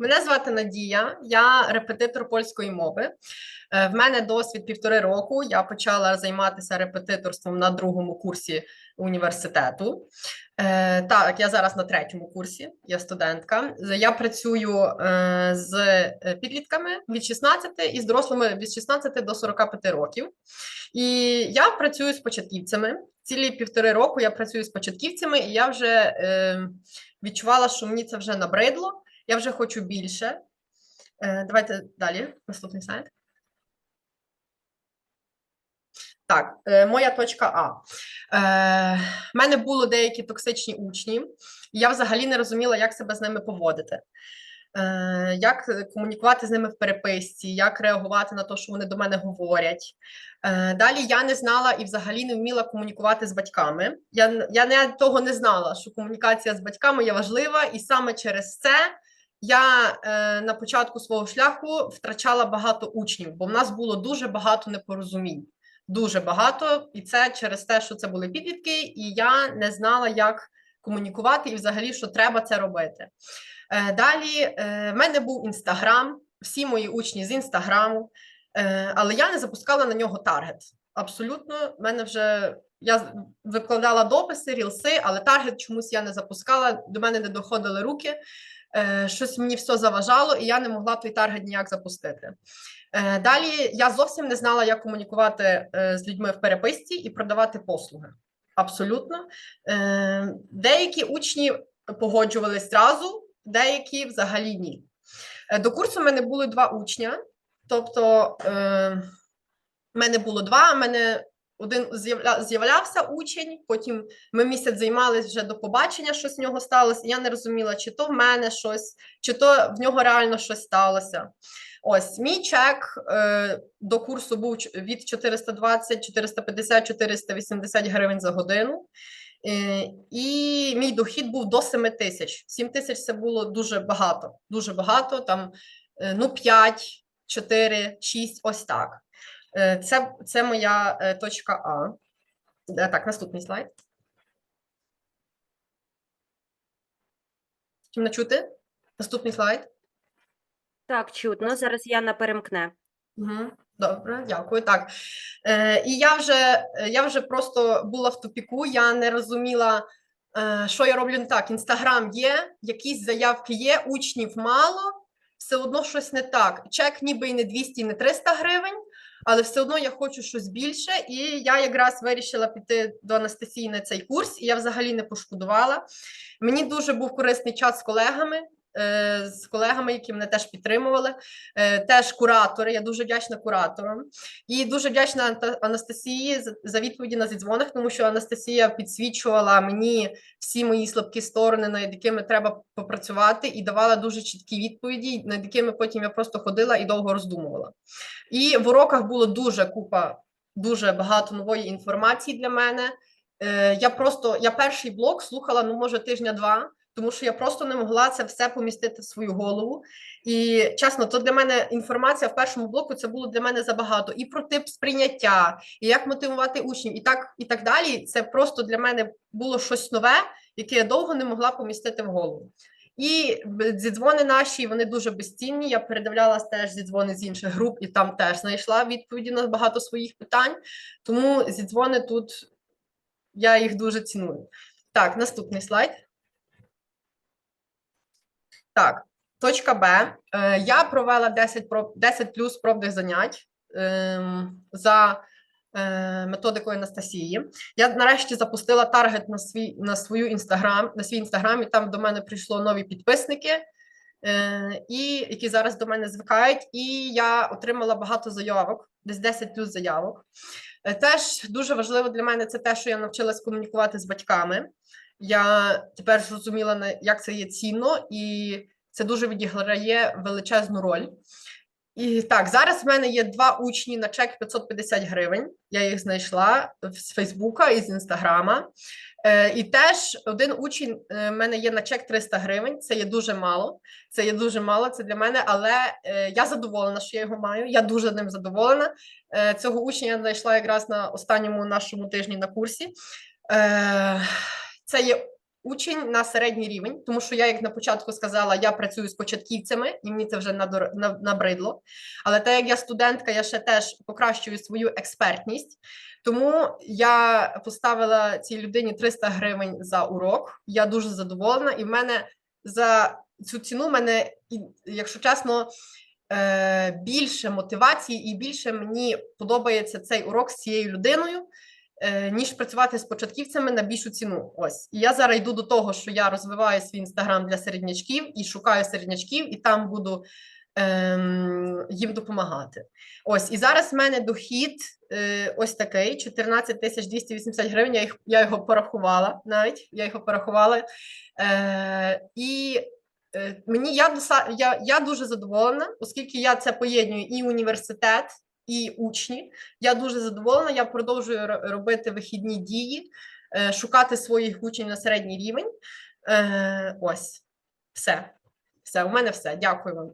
Мене звати Надія, я репетитор польської мови. Е, В мене досвід півтори року. Я почала займатися репетиторством на другому курсі університету. Е, Так, я зараз на третьому курсі, я студентка. Я працюю е, з підлітками від 16 і з дорослими від 16 до 45 років. І я працюю з початківцями. Цілі півтори року я працюю з початківцями, і я вже відчувала, що мені це вже набридло. Я вже хочу більше. Е, Давайте далі. Наступний слайд. Так, е, моя точка А. Е, в мене було деякі токсичні учні, і я взагалі не розуміла, як себе з ними поводити. Е, як комунікувати з ними в переписці, як реагувати на те, що вони до мене говорять. Е, далі я не знала і взагалі не вміла комунікувати з батьками. Я, я не, того не знала, що комунікація з батьками є важлива, і саме через це я е, на початку свого шляху втрачала багато учнів, бо в нас було дуже багато непорозумінь. Дуже багато, і це через те, що це були підлітки, і я не знала, як комунікувати, і взагалі, що треба це робити. Е, далі е, в мене був інстаграм, всі мої учні з інстаграму, е, але я не запускала на нього таргет. Абсолютно, в мене вже я викладала дописи, рілси, але таргет чомусь я не запускала, до мене не доходили руки. Е, щось мені все заважало, і я не могла той таргет ніяк запустити. Е, далі я зовсім не знала, як комунікувати е, з людьми в переписці і продавати послуги. Абсолютно. Деякі учні погоджувались зразу, деякі взагалі ні. До курсу в мене були два учня, тобто в мене було два. в мене один з'явля- з'являвся учень, потім ми місяць займалися вже до побачення, що з нього сталося. і Я не розуміла, чи то в мене щось, чи то в нього реально щось сталося. Ось мій чек е, до курсу був від 420, 450, 480 гривень за годину. Е, і мій дохід був до 7 тисяч. 7 тисяч це було дуже багато. Дуже багато. Там е, ну 5, 4, 6, ось так. Е, Це, це моя е, точка А. Е, Так, наступний слайд. Чи мене чути? Наступний слайд. Так, чутно. Зараз Яна перемкне. Угу. Добре, дякую. Так. Е, і я вже, я вже просто була в тупіку, я не розуміла, е, що я роблю не так. Інстаграм є, якісь заявки є, учнів мало, все одно щось не так. Чек ніби і не 200, і не 300 гривень, але все одно я хочу щось більше. І я якраз вирішила піти до Анастасії на цей курс, і я взагалі не пошкодувала. Мені дуже був корисний час з колегами. Е, З колегами, які мене теж підтримували, е, теж куратори. Я дуже вдячна кураторам і дуже вдячна Анастасії за- відповіді на зідзвонах, тому що Анастасія підсвічувала мені всі мої слабкі сторони, над якими треба попрацювати, і давала дуже чіткі відповіді, над якими потім я просто ходила і довго роздумувала. І в уроках було дуже купа, дуже багато нової інформації для мене. Е, Я просто я перший блок слухала, ну може тижня-два. Тому що я просто не могла це все помістити в свою голову. І чесно, то для мене інформація в першому блоку це було для мене забагато. І про тип сприйняття, і як мотивувати учнів, і так і так далі. Це просто для мене було щось нове, яке я довго не могла помістити в голову. І зідзвони наші вони дуже безцінні. Я передивлялась теж зідзвони з інших груп, і там теж знайшла відповіді на багато своїх питань. Тому зідзвони тут я їх дуже ціную. Так, наступний слайд. Так, точка Б. Е, я провела 10, проб, 10 плюс пробних занять ем, за е, методикою Анастасії. Я нарешті запустила таргет на свій на свою інстаграм, на свій інстаграм, і там до мене прийшло нові підписники, е, і які зараз до мене звикають. І я отримала багато заявок, десь 10 плюс заявок. Теж дуже важливо для мене це те, що я навчилась комунікувати з батьками. Я тепер зрозуміла, як це є цінно, і це дуже відіграє величезну роль. І так, зараз в мене є два учні на чек 550 гривень. Я їх знайшла з Фейсбука і з Інстаграма. Е, і теж один учень е, в мене є на чек 300 гривень. Це є дуже мало. Це є дуже мало. Це для мене, але е, я задоволена, що я його маю. Я дуже ним задоволена. Е, цього учня я знайшла якраз на останньому нашому тижні на курсі. Е, це є учень на середній рівень, тому що я, як на початку сказала, я працюю з початківцями, і мені це вже набридло. Але так як я студентка, я ще теж покращую свою експертність. Тому я поставила цій людині 300 гривень за урок. Я дуже задоволена, і в мене за цю ціну мене, якщо чесно, е, більше мотивації і більше мені подобається цей урок з цією людиною, ніж працювати з початківцями на більшу ціну. Ось і я зараз йду до того, що я розвиваю свій інстаграм для середнячків і шукаю середнячків, і там буду ем, їм допомагати. Ось і зараз в мене дохід е, ось такий: 14 тисяч 280 гривень. Я, їх, я його порахувала навіть. Я його порахувала. Е, і е, мені я, я, я дуже задоволена, оскільки я це поєднюю і університет, і учні. Я дуже задоволена. Я продовжую робити вихідні дії, е, шукати своїх учнів на середній рівень. Е, ось, все. Все, у мене все. Дякую вам.